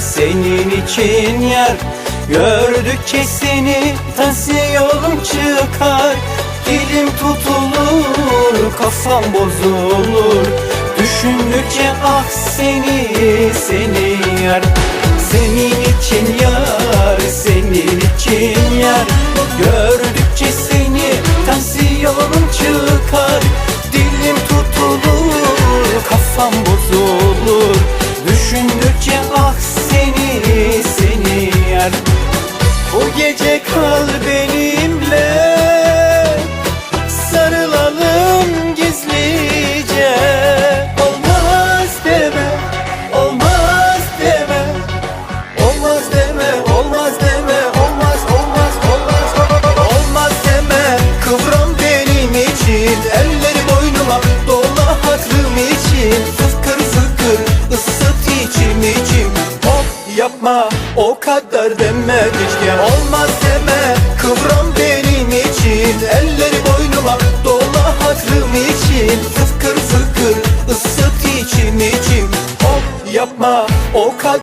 senin için yar. Gördükçe seni tansiyonum çıkar. Dilim tutulur kafam bozulur. Düşündükçe ah seni seni yar. Senin için yar senin için yar. Gördükçe seni tansiyonum çıkar. Dilim tutulur kafam bozulur Düşündükçe ah seni seni yar Bu gece yapma o kadar demedik ya Olmaz deme kıvram benim için. Elleri boynuma dola hatırım için. Fıkır fıkır ısıt içim içim. Hop yapma o kadar